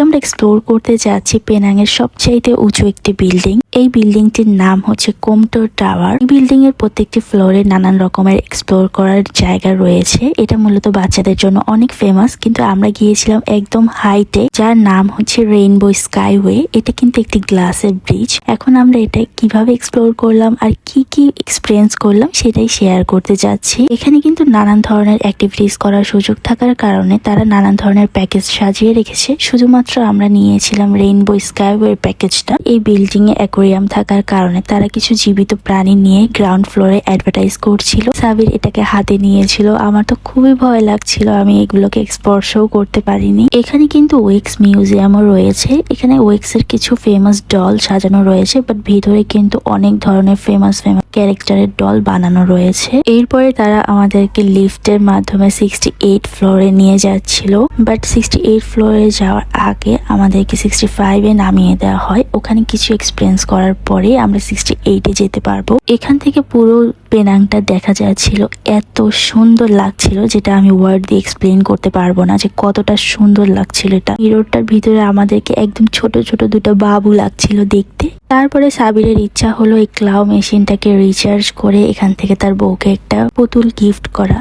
আমরা এক্সপ্লোর করতে যাচ্ছি পেনাং এর সবচাইতে উঁচু একটি বিল্ডিং এই বিল্ডিংটির নাম হচ্ছে কোমটোর টাওয়ার বিল্ডিং এর প্রত্যেকটি ফ্লোরে নানান রকমের এক্সপ্লোর করার জায়গা রয়েছে। এটা মূলত বাচ্চাদের জন্য অনেক ফেমাস কিন্তু আমরা গিয়েছিলাম একদম হাইটে যার নাম হচ্ছে রেইনবো স্কাইওয়ে এটা কিন্তু একটি গ্লাসের ব্রিজ এখন আমরা এটা কীভাবে এক্সপ্লোর করলাম আর কি কি এক্সপিরিয়েন্স করলাম সেটাই শেয়ার করতে যাচ্ছি। এখানে কিন্তু নানান ধরনের অ্যাক্টিভিটিস করার সুযোগ থাকার কারণে তারা নানান ধরনের প্যাকেজ সাজিয়ে রেখেছে। শুধুমাত্র আমরা নিয়েছিলাম রেইনবো স্কাইওয়ে প্যাকেজটা এই বিল্ডিং এ অ্যাকোরিয়াম থাকার কারণে তারা কিছু জীবিত প্রাণী নিয়ে গ্রাউন্ড ফ্লোরে অ্যাডভার্টাইজ করছিল। সাবির এটাকে হাতে নিয়েছিল। আমার তো খুবই ভয় লাগছিল। আমি এগুলোকে স্পর্শও করতে পারিনি। এখানে কিন্তু ওয়েক্স মিউজিয়ামও রয়েছে। এখানে ওয়েক্স এর কিছু ফেমাস ডল সাজানো রয়েছে বাট ভিতরে কিন্তু অনেক ধরনের ফেমাস ফেমাস ক্যারেক্টারের ডল বানানো রয়েছে। এরপরে তারা আমাদেরকে লিফটের মাধ্যমে সিক্সটি এইট ফ্লোরে নিয়ে যাচ্ছিল। বাট সিক্সটি এইট ফ্লোরে যাওয়ার আগে আমাদেরকে সিক্সটি ফাইভে নামিয়ে দেওয়া হয়। ওখানে কিছু এক্সপিরিয়েন্স করার পরে আমরা সিক্সটি এইটে যেতে পারব। এখান থেকে পুরো পেনাংটা দেখা যাচ্ছিল। এত সুন্দর লাগছিল যেটা আমি ওয়ার্ড দিয়ে এক্সপ্লেন করতে পারব না যে কতটা সুন্দর লাগছিল এটা। হিরোটার ভিতরে আমাদেরকে একদম ছোট ছোট দুটো বাবু লাগছিল দেখতে। তারপরে সাবিরের ইচ্ছা হলো এই ক্লাউ মেশিনটাকে রিচার্জ করে এখান থেকে তার বউকে একটা পুতুল গিফট করা।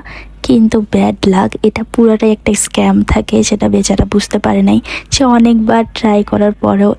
কিন্তু ব্যাড লাগ এটা পুরোটাই একটা স্ক্যাম থাকে, সেটা বেচারা বুঝতে পারে নাই। সে অনেকবার ট্রাই করার পরেও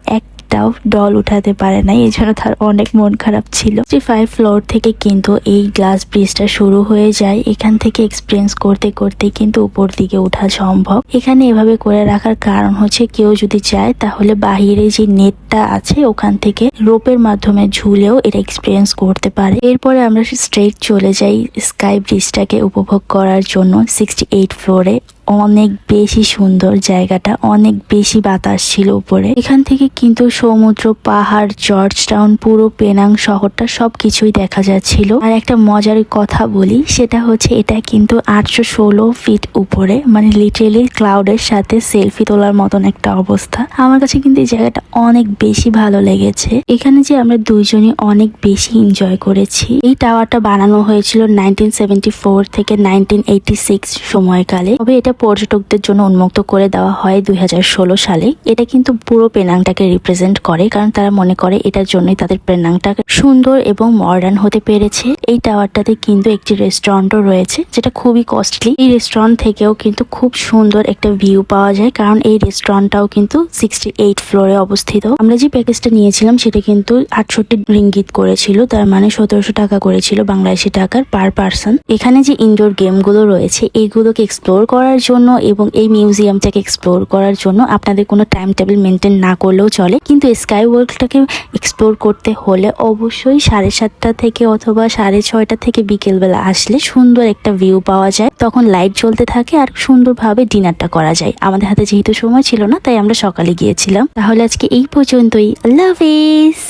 একটাও ডল উঠাতে পারে নাই। এই জন্য তার অনেক মন খারাপ ছিল। ফাইভ ফ্লোর থেকে কিন্তু এই গ্লাস ব্রিজটা শুরু হয়ে যায়। এখান থেকে এক্সপিরিয়েন্স করতে করতে কিন্তু উপর দিকে ওঠা সম্ভব। এখানে এভাবে করে রাখার কারণ হচ্ছে কেউ যদি চায়, তাহলে বাহিরে যে নেটটা আছে, ওখান থেকে রোপের মাধ্যমে ঝুলেও এটা এক্সপিরিয়েন্স করতে পারে। এরপরে আমরা স্ট্রেট চলে যাই স্কাই ব্রিজটাকে উপভোগ করার জন্য সিক্সটি এইট ফ্লোরে অনেক বেশি সুন্দর জায়গাটা, অনেক বেশি বাতাস ছিল উপরে। এখান থেকে কিন্তু সমুদ্র, পাহাড়, জর্জ টাউন, পুরো পেনাং শহরটা সবকিছুই দেখা যাচ্ছিল। আর একটা মজার কথা বলি, সেটা হচ্ছে এটা কিন্তু আটশো ষোলো ফিট উপরে মানে লিটারেলি ক্লাউডের সাথে সেলফি তোলার মতন একটা অবস্থা। আমার কাছে কিন্তু এই জায়গাটা অনেক বেশি ভালো লেগেছে। এখানে যে আমরা দুইজনই অনেক বেশি এনজয় করেছি। এই টাওয়ারটা বানানো হয়েছিল নাইনটিন থেকে নাইনটিন সময়কালে। তবে এটা পর্যটকদের জন্য উন্মুক্ত করে দেওয়া হয় দুই হাজার ষোলো সালে। এটা কিন্তু পুরো পেনাংটাকে রিপ্রেজেন্ট করে, কারণ তারা মনে করে এটার জন্যই তাদের পেনাংটা সুন্দর এবং মডার্ন হতে পেরেছে। এই টাওয়ারটাতে কিন্তু একটি রেস্টুরেন্টও রয়েছে, যেটা খুবই কস্টলি এই রেস্টুরেন্ট থেকেও কিন্তু খুব সুন্দর একটা ভিউ পাওয়া যায়, কারণ এই রেস্টুরেন্টটাও কিন্তু সিক্সটি এইট ফ্লোরে অবস্থিত। আমরা যে প্যাকেজটা নিয়েছিলাম, সেটা কিন্তু আটষট্টি রিঙ্গিত করেছিল, তার মানে সতেরোশো টাকা করেছিল বাংলাদেশি টাকার পার পার্সন এখানে যে ইনডোর গেমগুলো রয়েছে এইগুলোকে এক্সপ্লোর করার জন্য এবং এই মিউজিয়ামটাকে এক্সপ্লোর করার জন্য আপনাদের কোনো টাইম টেবিল মেনটেন না করলেও চলে। কিন্তু স্কাই ওয়ার্ল্ডটাকে এক্সপ্লোর করতে হলে অবশ্যই সাড়ে সাতটা থেকে অথবা সাড়ে ছয়টা থেকে বিকেলবেলা আসলে সুন্দর একটা ভিউ পাওয়া যায়। তখন লাইট জ্বলতে থাকে আর সুন্দরভাবে ডিনারটা করা যায়। আমাদের হাতে যেহেতু সময় ছিল না, তাই আমরা সকালে গিয়েছিলাম। তাহলে আজকে এই পর্যন্তই। আল্লাহ হাফিজ!